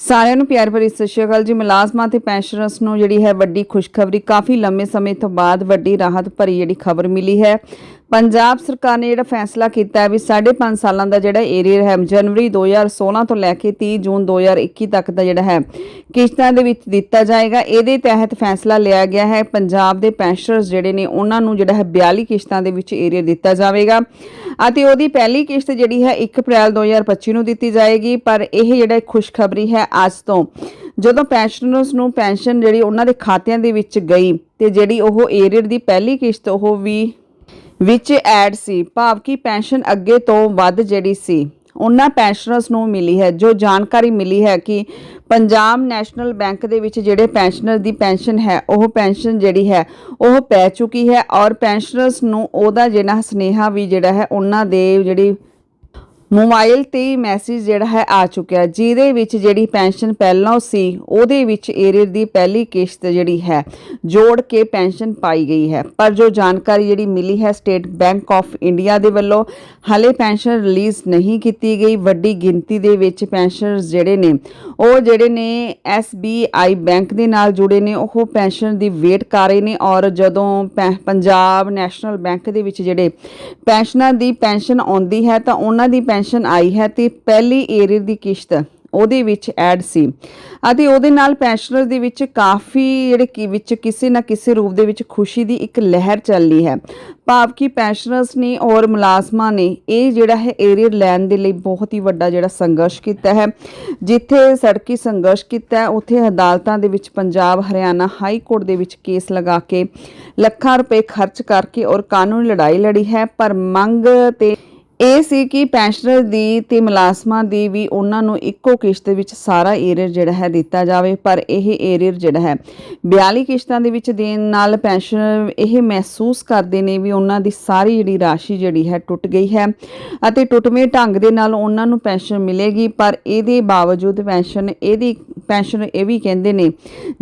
ਸਾਰਿਆਂ ਨੂੰ ਪਿਆਰ ਭਰੀ ਸਤਿ ਸ਼੍ਰੀ ਅਕਾਲ ਜੀ। ਮੁਲਾਜ਼ਮਾਂ ਤੇ ਪੈਨਸ਼ਨਰਸ ਨੂੰ ਜਿਹੜੀ ਹੈ ਵੱਡੀ ਖੁਸ਼ਖਬਰੀ, ਕਾਫੀ ਲੰਮੇ ਸਮੇਂ ਤੋਂ ਬਾਅਦ ਵੱਡੀ ਰਾਹਤ ਭਰੀ ਜਿਹੜੀ ਖਬਰ ਮਿਲੀ ਹੈ। ਪੰਜਾਬ ਸਰਕਾਰ ਨੇ ਜਿਹੜਾ ਫੈਸਲਾ ਕੀਤਾ ਹੈ ਵੀ 5.5 ਸਾਲਾਂ ਦਾ ਜਿਹੜਾ ਏਰੀਅਰ ਹੈ, ਜਨਵਰੀ 2016 ਤੋਂ ਲੈ ਕੇ 30 ਜੂਨ 2021 ਤੱਕ ਦਾ ਜਿਹੜਾ ਹੈ, ਕਿਸ਼ਤਾਂ ਦੇ ਵਿੱਚ ਦਿੱਤਾ ਜਾਏਗਾ। ਇਹਦੇ ਤਹਿਤ ਫੈਸਲਾ ਲਿਆ ਗਿਆ ਹੈ, ਪੰਜਾਬ ਦੇ ਪੈਨਸ਼ਨਰਸ ਜਿਹੜੇ ਨੇ, ਉਹਨਾਂ ਨੂੰ ਜਿਹੜਾ ਹੈ 42 ਕਿਸ਼ਤਾਂ ਦੇ ਵਿੱਚ ਏਰੀਅਰ ਦਿੱਤਾ ਜਾਵੇਗਾ। ਅਤੇ ਉਹਦੀ ਪਹਿਲੀ ਕਿਸ਼ਤ ਜਿਹੜੀ ਹੈ 1 ਅਪ੍ਰੈਲ 2025 ਨੂੰ ਦਿੱਤੀ ਜਾਏਗੀ। ਪਰ ਇਹ ਜਿਹੜਾ ਖੁਸ਼ਖਬਰੀ ਹੈ, ਅੱਜ ਤੋਂ ਜਦੋਂ ਪੈਨਸ਼ਨਰਸ ਨੂੰ ਪੈਨਸ਼ਨ ਜਿਹੜੀ ਉਹਨਾਂ ਦੇ ਖਾਤਿਆਂ ਦੇ ਵਿੱਚ ਗਈ, ਤੇ ਜਿਹੜੀ ਉਹ ਏਰੀਅਰ ਦੀ ਪਹਿਲੀ ਕਿਸ਼ਤ ਉਹ ਵੀ ਵਿੱਚ ਐਡ ਸੀ। ਭਾਵ ਕਿ ਪੈਨਸ਼ਨ ਅੱਗੇ ਤੋਂ ਵੱਧ ਜਿਹੜੀ ਸੀ। ਉਹਨਾਂ ਪੈਨਸ਼ਨਰਸ ਨੂੰ ਮਿਲੀ ਹੈ, ਜੋ ਜਾਣਕਾਰੀ ਮਿਲੀ ਹੈ ਕਿ ਪੰਜਾਬ ਨੈਸ਼ਨਲ ਬੈਂਕ ਦੇ ਵਿੱਚ ਜਿਹੜੇ ਪੈਨਸ਼ਨਰ ਦੀ ਪੈਨਸ਼ਨ ਹੈ, ਉਹ ਪੈਨਸ਼ਨ ਜਿਹੜੀ ਹੈ, ਉਹ ਪੈ ਚੁੱਕੀ ਹੈ ਔਰ ਪੈਨਸ਼ਨਰਸ ਨੂੰ ਉਹਦਾ ਜਿਹੜਾ ਸੁਨੇਹਾ ਵੀ ਜਿਹੜਾ ਹੈ, ਉਹਨਾਂ ਦੇ ਜਿਹੜੀ ਮੋਬਾਈਲ ਤੇ ਮੈਸੇਜ ਜਿਹੜਾ ਹੈ ਆ ਚੁੱਕਿਆ। ਜਿਹਦੇ ਵਿੱਚ ਜਿਹੜੀ ਪੈਨਸ਼ਨ ਪਹਿਲਾਂ ਸੀ, ਉਹਦੇ ਵਿੱਚ ਏਰੀਅਰ ਦੀ ਪਹਿਲੀ ਕਿਸ਼ਤ ਜਿਹੜੀ ਹੈ, ਜੋੜ ਕੇ ਪੈਨਸ਼ਨ ਪਾਈ ਗਈ ਹੈ। ਪਰ ਜੋ ਜਾਣਕਾਰੀ ਜਿਹੜੀ ਮਿਲੀ ਹੈ ਸਟੇਟ ਬੈਂਕ ਆਫ ਇੰਡੀਆ ਦੇ ਵੱਲੋਂ, ਹਲੇ ਪੈਨਸ਼ਨ ਰਿਲੀਜ਼ ਨਹੀਂ ਕੀਤੀ ਗਈ। ਵੱਡੀ ਗਿਣਤੀ ਦੇ ਵਿੱਚ ਪੈਨਸ਼ਨਰਸ ਜਿਹੜੇ ਨੇ, ਉਹ ਜਿਹੜੇ ਨੇ SBI ਬੈਂਕ ਦੇ ਨਾਲ ਜੁੜੇ ਨੇ, ਉਹ ਪੈਨਸ਼ਨ ਦੀ ਵੇਟ ਕਰ ਰਹੇ ਨੇ ਔਰ ਜਦੋਂ ਪੈ- ਪੰਜਾਬ ਨੈਸ਼ਨਲ ਬੈਂਕ ਦੇ ਵਿੱਚ ਜਿਹੜੇ ਪੈਨਸ਼ਨਰ ਦੀ ਪੈਨਸ਼ਨ ਆਉਂਦੀ ਹੈ, ਤਾਂ ਉਹਨਾਂ ਦੀ ਪੈਨਸ਼ਨ ਆਈ ਹੈ ਤੇ ਪਹਿਲੀ ਏਰੀਅਰ ਦੀ ਕਿਸ਼ਤ ਉਹਦੇ ਵਿੱਚ ਐਡ ਸੀ। ਅਤੇ ਉਹਦੇ ਨਾਲ ਪੈਨਸ਼ਨਰ ਦੇ ਵਿੱਚ ਕਾਫੀ ਜਿਹੜੇ ਕਿ ਵਿੱਚ ਕਿਸੇ ਨਾ ਕਿਸੇ ਰੂਪ ਦੇ ਵਿੱਚ ਖੁਸ਼ੀ ਦੀ ਇੱਕ ਲਹਿਰ ਚੱਲਦੀ ਹੈ। ਭਾਵ ਕਿ ਪੈਨਸ਼ਨਰਸ ਨੇ ਔਰ ਮੁਲਾਜ਼ਮਾਂ ਨੇ ਇਹ ਜਿਹੜਾ ਹੈ ਏਰੀਅਰ ਲੈਣ ਦੇ ਲਈ ਬਹੁਤ ਹੀ ਵੱਡਾ ਜਿਹੜਾ ਸੰਘਰਸ਼ ਕੀਤਾ ਹੈ। ਜਿੱਥੇ ਸੜਕੀ ਸੰਘਰਸ਼ ਕੀਤਾ ਹੈ, ਉੱਥੇ ਅਦਾਲਤਾਂ ਦੇ ਵਿੱਚ ਪੰਜਾਬ, ਹਰਿਆਣਾ ਹਾਈ ਕੋਰਟ ਦੇ ਵਿੱਚ ਕੇਸ ਲਗਾ ਕੇ ਲੱਖਾਂ ਰੁਪਏ ਖਰਚ ਕਰਕੇ ਔਰ ਕਾਨੂੰਨੀ ਲੜਾਈ ਲੜੀ ਹੈ। ਪਰ ਮੰਗ ਤੇ ਇਹ ਸੀ ਕਿ ਪੈਨਸ਼ਨਰ ਦੀ ਤੇ ਮੁਲਾਜ਼ਮਾਂ ਦੀ ਵੀ ਉਹਨਾਂ ਨੂੰ ਇੱਕੋ ਕਿਸ਼ਤ ਵਿੱਚ ਸਾਰਾ ਏਰੀਅਰ ਜਿਹੜਾ ਹੈ ਦਿੱਤਾ ਜਾਵੇ, ਪਰ ਇਹ ਏਰੀਅਰ ਜਿਹੜਾ ਹੈ 42 ਕਿਸ਼ਤਾਂ ਦੇ ਵਿੱਚ ਦੇਣ ਨਾਲ ਪੈਨਸ਼ਨਰ ਇਹ ਮਹਿਸੂਸ ਕਰਦੇ ਨੇ ਵੀ ਉਹਨਾਂ ਦੀ ਸਾਰੀ ਜਿਹੜੀ ਰਾਸ਼ੀ ਜਿਹੜੀ ਹੈ ਟੁੱਟ ਗਈ ਹੈ ਅਤੇ ਟੁੱਟਵੇਂ ਢੰਗ ਦੇ ਨਾਲ ਉਹਨਾਂ ਨੂੰ ਪੈਨਸ਼ਨ ਮਿਲੇਗੀ, ਪਰ ਇਹਦੇ ਬਾਵਜੂਦ ਪੈਨਸ਼ਨ ਇਹਦੀ, ਪੈਨਸ਼ਨ ਇਹ ਵੀ ਕਹਿੰਦੇ ਨੇ,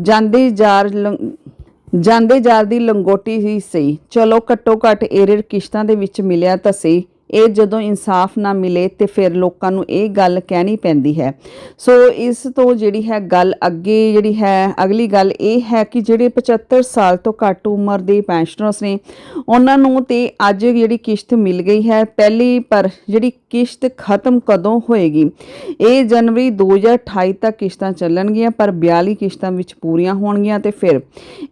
ਜਾਂਦੇ ਜਾਰ ਲੰਗ- ਜਾਂਦੇ ਜਾਰ ਦੀ ਲੰਗੋਟੀ ਹੀ ਸਹੀ। ਚਲੋ ਘੱਟੋ ਘੱਟ ਏਰੀਅਰ ਕਿਸ਼ਤਾਂ ਦੇ ਵਿੱਚ ਮਿਲਿਆ ਤਾਂ ਸਹੀ। ਇਹ ਜਦੋਂ ਇਨਸਾਫ ਨਾ ਮਿਲੇ ਤੇ ਫਿਰ ਲੋਕਾਂ ਨੂੰ ਇਹ ਗੱਲ ਕਹਿਣੀ ਪੈਂਦੀ ਹੈ। ਸੋ ਇਸ ਤੋਂ ਜਿਹੜੀ ਹੈ ਗੱਲ ਅੱਗੇ ਜਿਹੜੀ ਹੈ, ਅਗਲੀ ਗੱਲ ਇਹ ਹੈ ਕਿ ਜਿਹੜੇ 75 ਸਾਲ ਤੋਂ ਘੱਟ ਉਮਰ ਦੇ ਪੈਨਸ਼ਨਰਸ ਨੇ, ਉਹਨਾਂ ਨੂੰ ਤੇ ਅੱਜ ਜਿਹੜੀ ਕਿਸ਼ਤ ਮਿਲ ਗਈ ਹੈ, ਪਹਿਲੀ ਪਰ ਜਿਹੜੀ ਕਿਸ਼ਤ ਖਤਮ ਕਦੋਂ ਹੋਏਗੀ? ਇਹ ਜਨਵਰੀ 2028 ਤੱਕ ਕਿਸ਼ਤਾਂ ਚੱਲਣਗੀਆਂ, ਪਰ 42 ਕਿਸ਼ਤਾਂ ਵਿੱਚ ਪੂਰੀਆਂ ਹੋਣਗੀਆਂ ਤੇ ਫਿਰ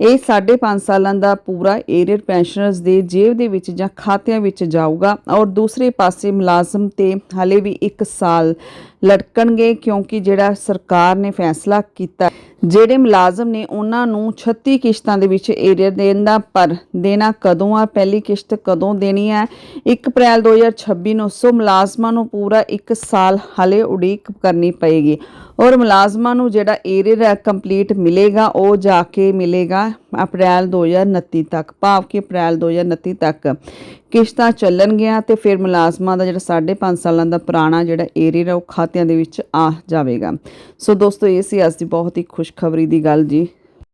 ਇਹ 5.5 ਸਾਲਾਂ ਦਾ ਪੂਰਾ ਏਰੀਅਰ ਪੈਨਸ਼ਨਰਸ ਦੇ ਜੇਬ ਦੇ ਵਿੱਚ ਜਾਂ ਖਾਤਿਆਂ ਵਿੱਚ ਜਾਊਗਾ ਔਰ ਦੂਸਰੇ ਪਾਸੇ ਮੁਲਾਜ਼ਮ ਤੇ ਹਲੇ ਵੀ 1 ਸਾਲ ਲਟਕਣਗੇ ਕਿਉਂਕਿ ਜਿਹੜਾ ਸਰਕਾਰ ਨੇ ਫੈਸਲਾ ਕੀਤਾ ਜਿਹੜੇ ਮੁਲਾਜ਼ਮ ਨੇ ਉਹਨਾਂ ਨੂੰ 36 ਕਿਸ਼ਤਾਂ ਦੇ ਵਿੱਚ ਏਰੀਅਰ ਦੇਣ ਦਾ ਪਰ ਦੇਣਾ ਕਦੋਂ ਆ? ਪਹਿਲੀ ਕਿਸ਼ਤ ਕਦੋਂ ਦੇਣੀ ਹੈ 1 ਅਪ੍ਰੈਲ 2026 ਨੂੰ ਸੋ ਮੁਲਾਜ਼ਮਾਂ ਨੂੰ ਪੂਰਾ 1 ਸਾਲ ਹਲੇ ਉਡੀਕ ਕਰਨੀ ਪਏਗੀ। ਔਰ ਮੁਲਾਜ਼ਮਾਂ ਨੂੰ ਜਿਹੜਾ ਏਰੀਅਰ ਕੰਪਲੀਟ ਮਿਲੇਗਾ, ਉਹ ਜਾ ਕੇ ਮਿਲੇਗਾ ਅਪ੍ਰੈਲ 2029 ਤੱਕ। ਭਾਵ ਕਿ ਅਪ੍ਰੈਲ 2029 ਤੱਕ ਕਿਸ਼ਤਾਂ ਚੱਲਣਗੀਆਂ ਤੇ ਫਿਰ ਮੁਲਾਜ਼ਮਾਂ ਦਾ ਜਿਹੜਾ 5.5 ਸਾਲਾਂ ਦਾ ਪੁਰਾਣਾ ਜਿਹੜਾ ਏਰੀਅਰ ਹੈ ਉਹ ਖਾਤਿਆਂ ਦੇ ਵਿੱਚ ਆ ਜਾਵੇਗਾ। ਸੋ ਦੋਸਤੋ, ਇਹ ਸੀ ਅੱਜ ਦੀ ਬਹੁਤ ਹੀ ਖੁਸ਼ ਖੁਸ਼ਖਬਰੀ ਦੀ ਗੱਲ ਜੀ।